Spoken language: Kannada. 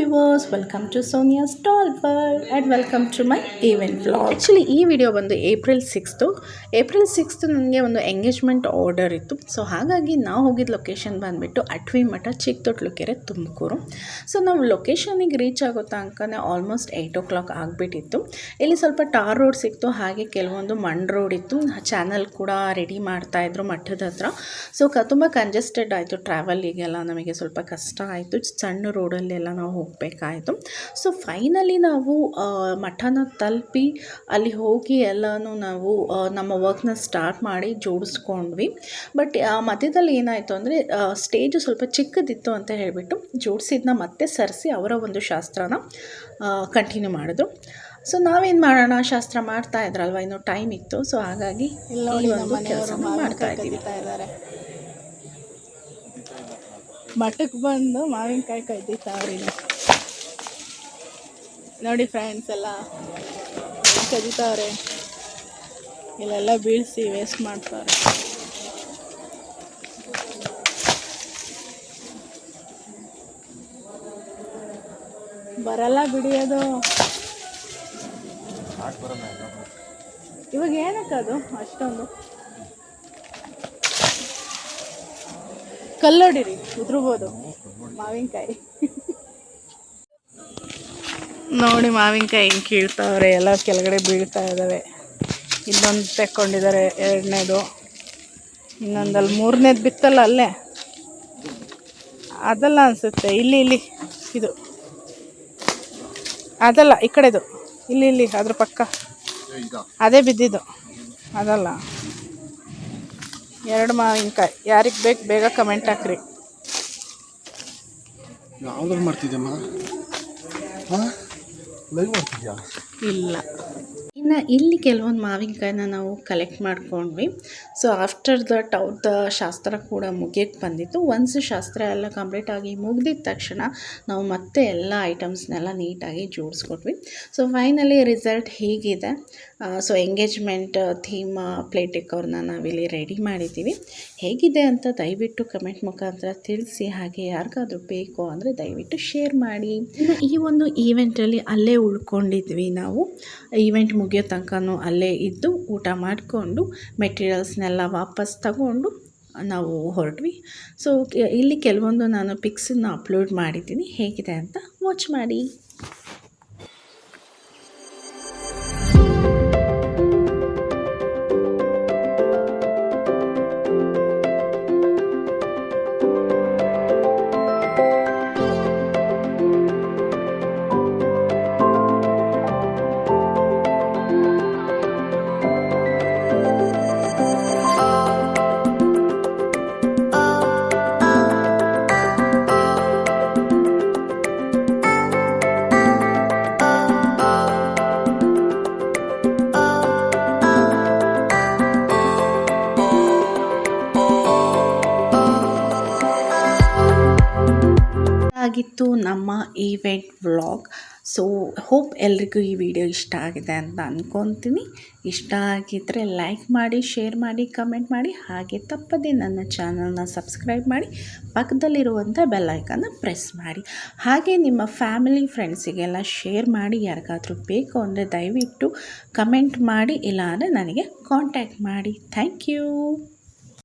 Viewers welcome to Sonia stall world and welcome to my event vlog actually ಈ ವಿಡಿಯೋ ಬಂದು ಏಪ್ರಿಲ್ ಸಿಕ್ಸ್ತು ಏಪ್ರಿಲ್ ಸಿಕ್ಸ್ತು ನನಗೆ ಒಂದು ಎಂಗೇಜ್ಮೆಂಟ್ ಆರ್ಡರ್ ಇತ್ತು. ಸೊ ಹಾಗಾಗಿ ನಾವು ಹೋಗಿದ್ದ ಲೊಕೇಶನ್ ಬಂದುಬಿಟ್ಟು ಅಟ್ವಿ ಮಠ ಚಿಕ್ಕದೊಟ್ಲುಕೆರೆ ತುಮಕೂರು. ಸೊ ನಾವು ಲೊಕೇಶನಿಗೆ ರೀಚ್ ಆಗೋ ತನಕನೇ ಆಲ್ಮೋಸ್ಟ್ ಏಯ್ಟ್ ಓ ಕ್ಲಾಕ್ ಆಗಿಬಿಟ್ಟಿತ್ತು. ಇಲ್ಲಿ ಸ್ವಲ್ಪ ಟಾರ್ ರೋಡ್ ಸಿಕ್ತು, ಹಾಗೆ ಕೆಲವೊಂದು ಮಣ್ ರೋಡ್ ಇತ್ತು. ಚಾನಲ್ ಕೂಡ ರೆಡಿ ಮಾಡ್ತಾಯಿದ್ರು ಮಠದ ಹತ್ರ. ಸೊ ಕ ತುಂಬ ಕಂಜೆಸ್ಟೆಡ್ ಆಯಿತು ಟ್ರಾವೆಲಿಗೆಲ್ಲ ನಮಗೆ ಸ್ವಲ್ಪ ಕಷ್ಟ ಆಯಿತು. ಸಣ್ಣ ರೋಡಲ್ಲೆಲ್ಲ ನಾವು ಹೋಗಬೇಕಾಯಿತು. ಸೊ ಫೈನಲಿ ನಾವು ಮಠನ ತಲುಪಿ ಅಲ್ಲಿ ಹೋಗಿ ಎಲ್ಲನೂ ನಾವು ನಮ್ಮ ವರ್ಕ್ನ ಸ್ಟಾರ್ಟ್ ಮಾಡಿ ಜೋಡಿಸ್ಕೊಂಡ್ವಿ. ಬಟ್ ಮಧ್ಯದಲ್ಲಿ ಏನಾಯಿತು ಅಂದರೆ ಸ್ಟೇಜು ಸ್ವಲ್ಪ ಚಿಕ್ಕದಿತ್ತು ಅಂತ ಹೇಳಿಬಿಟ್ಟು ಜೋಡಿಸಿದ್ನ ಮತ್ತೆ ಸರಿಸಿ ಅವರ ಒಂದು ಶಾಸ್ತ್ರನ ಕಂಟಿನ್ಯೂ ಮಾಡಿದ್ರು. ಸೊ ನಾವೇನು ಮಾಡೋಣ? ಶಾಸ್ತ್ರ ಮಾಡ್ತಾ ಇದ್ರಲ್ವ? ಇನ್ನೂ ಟೈಮ್ ಇತ್ತು. ಸೊ ಹಾಗಾಗಿ ಒಂದು ಕೆಲಸನ ಮಾಡ್ತಾ ಇದ್ದೀವಿ. ಮಠಕ್ಕೆ ಬಂದು ಮಾವಿನಕಾಯಿ ಕದೀತಾವ್ರಿ ಇಲ್ಲಿ. ನೋಡಿ ಫ್ರೆಂಡ್ಸ್ ಎಲ್ಲ. ಕದಿತಾವ್ರೆ ಇಲ್ಲೆಲ್ಲ ಬೀಳಿಸಿ ವೇಸ್ಟ್ ಮಾಡ್ತಾರೆ ಬರಲ್ಲ ಬಿಡಿ ಅದು. ಇವಾಗ ಏನಕ್ಕೆ ಅದು? ಅಷ್ಟೊಂದು. ಕಲ್ಲೊಡಿರಿ ಉದ್ರಬೋದು. ಮಾವಿನಕಾಯಿ. ನೋಡಿ ಮಾವಿನಕಾಯಿ ಹಿಂಗೆ ಕೀಳ್ತಾವ್ರೆ, ಎಲ್ಲ ಕೆಳಗಡೆ ಬೀಳ್ತಾ ಇದ್ದಾವೆ ಇನ್ನೊಂದು ತೆಕ್ಕೊಂಡಿದ್ದಾರೆ ಎರಡನೇದು. ಇನ್ನೊಂದಲ್ಲಿ ಮೂರನೇದು ಬಿತ್ತಲ್ಲ ಅಲ್ಲೇ? ಅದಲ್ಲ ಅನಿಸುತ್ತೆ, ಇಲ್ಲಿ ಇಲ್ಲಿ, ಇದು. ಅದಲ್ಲ, ಈ ಕಡೆದು. ಇಲ್ಲಿ ಇಲ್ಲಿ, ಅದ್ರ ಪಕ್ಕ. ಅದೇ ಬಿದ್ದಿದ್ದು. ಅದಲ್ಲ. ಎರಡು ಮಾವಿನಕಾಯಿ. ಯಾರಿಗೆ ಬೇಕು ಬೇಗ ಕಮೆಂಟ್ ಹಾಕ್ರಿ. ಮಾಡ್ತಿದ್ದೆ ಇಲ್ಲ. ಇನ್ನು ಇಲ್ಲಿ ಕೆಲವೊಂದು ಮಾವಿನಕಾಯಿನ ನಾವು ಕಲೆಕ್ಟ್ ಮಾಡ್ಕೊಂಡ್ವಿ. ಸೊ ಆಫ್ಟರ್ ದಟ್ ದ ಶಾಸ್ತ್ರ ಕೂಡ ಮುಗಿಯಕ್ಕೆ ಬಂದಿತ್ತು. ಒನ್ಸ್ ಶಾಸ್ತ್ರ ಎಲ್ಲ ಕಂಪ್ಲೀಟ್ ಆಗಿ ಮುಗ್ದಿದ ತಕ್ಷಣ ನಾವು ಮತ್ತೆ ಎಲ್ಲ ಐಟಮ್ಸ್ನೆಲ್ಲ ನೀಟಾಗಿ ಜೋಡಿಸ್ಕೊಟ್ವಿ. ಸೊ ಫೈನಲಿ ರಿಸಲ್ಟ್ ಹೀಗಿದೆ. ಸೊ ಎಂಗೇಜ್ಮೆಂಟ್ ಥೀಮ್ ಪ್ಲೇಟ್ ಡೆಕೋರ್ನ ನಾವಿಲ್ಲಿ ರೆಡಿ ಮಾಡಿದ್ದೀವಿ. ಹೇಗಿದೆ ಅಂತ ದಯವಿಟ್ಟು ಕಮೆಂಟ್ ಮುಖಾಂತರ ತಿಳಿಸಿ, ಹಾಗೆ ಯಾರಿಗಾದ್ರೂ ಬೇಕು ಅಂದರೆ ದಯವಿಟ್ಟು ಶೇರ್ ಮಾಡಿ. ಈ ಒಂದು ಈವೆಂಟಲ್ಲಿ ಅಲ್ಲೇ ಉಳ್ಕೊಂಡಿದ್ವಿ ನಾವು. ಈವೆಂಟ್ ಮುಗಿಯೋ ತನಕನೂ ಅಲ್ಲೇ ಇದ್ದು ಊಟ ಮಾಡಿಕೊಂಡು ಮೆಟೀರಿಯಲ್ಸ್ನೆಲ್ಲ ವಾಪಸ್ ತಗೊಂಡು ನಾವು ಹೊರಟ್ವಿ. ಸೊ ಇಲ್ಲಿ ಕೆಲವೊಂದು ನಾನು ಪಿಕ್ಸನ್ನು ಅಪ್ಲೋಡ್ ಮಾಡಿದ್ದೀನಿ. ಹೇಗಿದೆ ಅಂತ ವಾಚ್ ಮಾಡಿ. ಆಗಿತ್ತು ನಮ್ಮ ಈವೆಂಟ್ ವ್ಲಾಗ್ ಸೊ ಹೋಪ್ ಎಲ್ರಿಗೂ ಈ ವಿಡಿಯೋ ಇಷ್ಟ ಆಗಿದೆ ಅಂತ ಅಂದ್ಕೊತೀನಿ ಇಷ್ಟ ಆಗಿದ್ದರೆ ಲೈಕ್ ಮಾಡಿ ಶೇರ್ ಮಾಡಿ ಕಮೆಂಟ್ ಮಾಡಿ. ಹಾಗೆ ತಪ್ಪದೆ ನನ್ನ ಚಾನಲ್ನ ಸಬ್ಸ್ಕ್ರೈಬ್ ಮಾಡಿ. ಪಕ್ಕದಲ್ಲಿರುವಂಥ ಬೆಲ್ಲೈಕನ್ನ ಪ್ರೆಸ್ ಮಾಡಿ. ಹಾಗೆ ನಿಮ್ಮ ಫ್ಯಾಮಿಲಿ ಫ್ರೆಂಡ್ಸಿಗೆಲ್ಲ ಶೇರ್ ಮಾಡಿ. ಯಾರಿಗಾದರೂ ಬೇಕು ಅಂದರೆ ದಯವಿಟ್ಟು ಕಮೆಂಟ್ ಮಾಡಿ. ಇಲ್ಲ ಅಂದರೆ ನನಗೆ ಕಾಂಟ್ಯಾಕ್ಟ್ ಮಾಡಿ. Thank you